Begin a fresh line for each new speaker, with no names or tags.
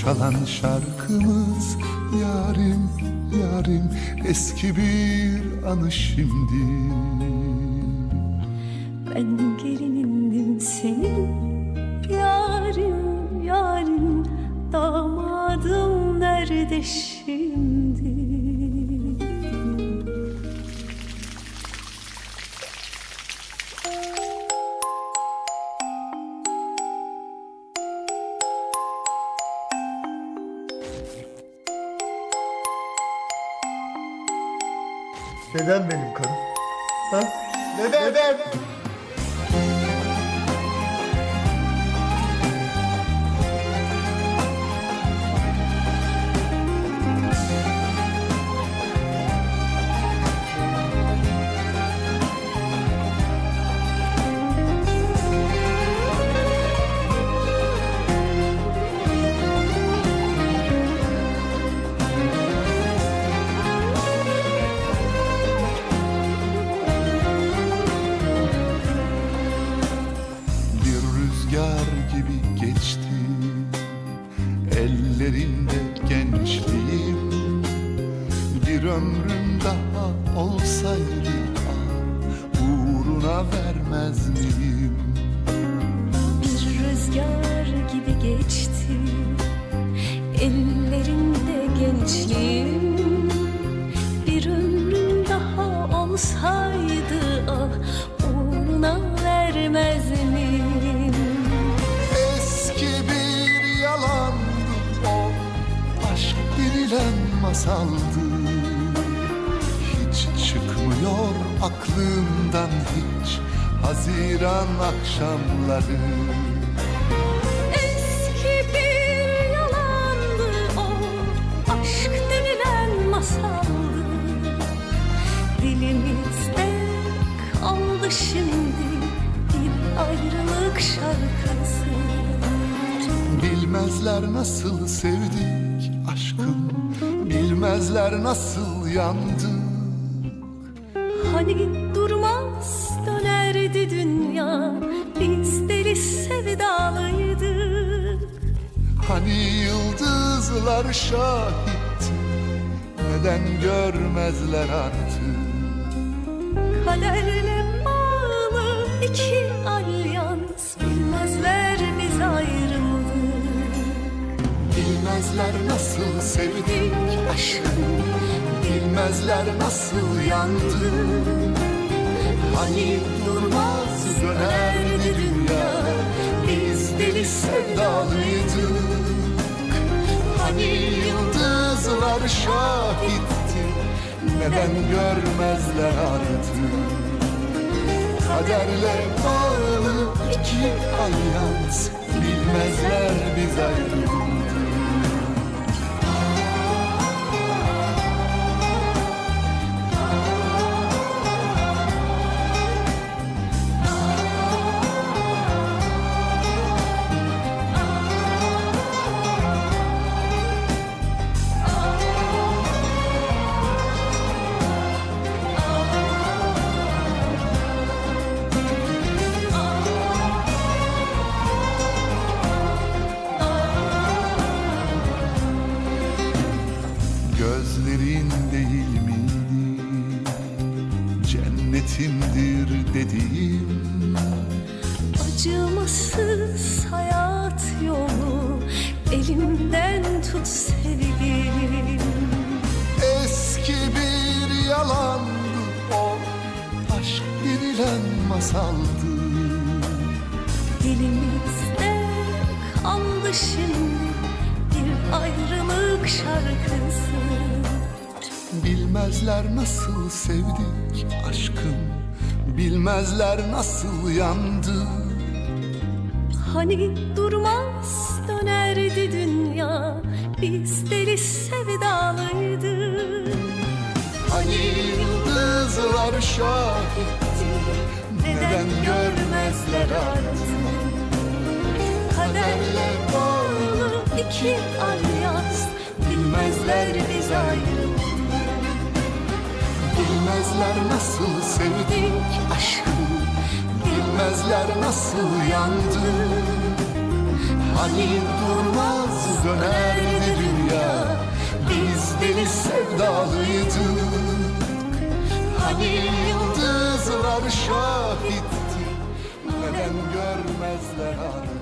Çalan şarkımız yarim yarim. Eski bir anı şimdi.
Ben gelinindim senin Yarim yarim. Damadım nerede şimdi
Neden benim karım? Ha? Neden? Neden?
Bir ömrüm daha olsaydı ah, Uğruna vermez miyim?
Bir rüzgar gibi geçti Ellerinde gençliğim. Bir ömrüm daha olsaydı ah Uğruna vermez miyim?
Eski bir yalandı o Aşk denilen masaldı aklımdan hiç Haziran akşamları.
Eski bir yalandı o Aşk denilen masaldı. Dilimizde kaldı şimdi Bir ayrılık şarkısı.
Bilmezler nasıl sevdik aşkım Bilmezler nasıl yandık
Hani durmaz dönerdi dünya Biz deli sevdalıydık
Hani yıldızlar şahit Neden görmezler artık?
Kaderle bağlı iki Bilmezler
nasıl yandık Hani durmaz dönerdi dünya Biz deli sevdalıydık Hani yıldızlar şahitti Neden görmezler artık? Kaderle bağlı iki alyans Bilmezler biz ayrıldık Cennetimdir dediğim.
Acımasız hayat yolu Elimden tut sevgilim.
Eski bir yalandı o Aşk denilen masaldı.
Dilimizde kaldı şimdi Bir ayrılık şarkısı
Bilmezler nasıl sevdik aşkım Bilmezler nasıl yandık
Hani durmaz dönerdi dünya Biz deli sevdalıydık
Hani yıldızlar şahitti Neden görmezler artık?
Kaderle bağlı iki alyans Bilmezler biz ayrıldık
Bilmezler nasıl sevdik aşkın Bilmezler nasıl yandı. Hani durmaz dönerdi dünya Biz deli sevdalıydık Hani yıldızlar şahitti Neden görmezler artık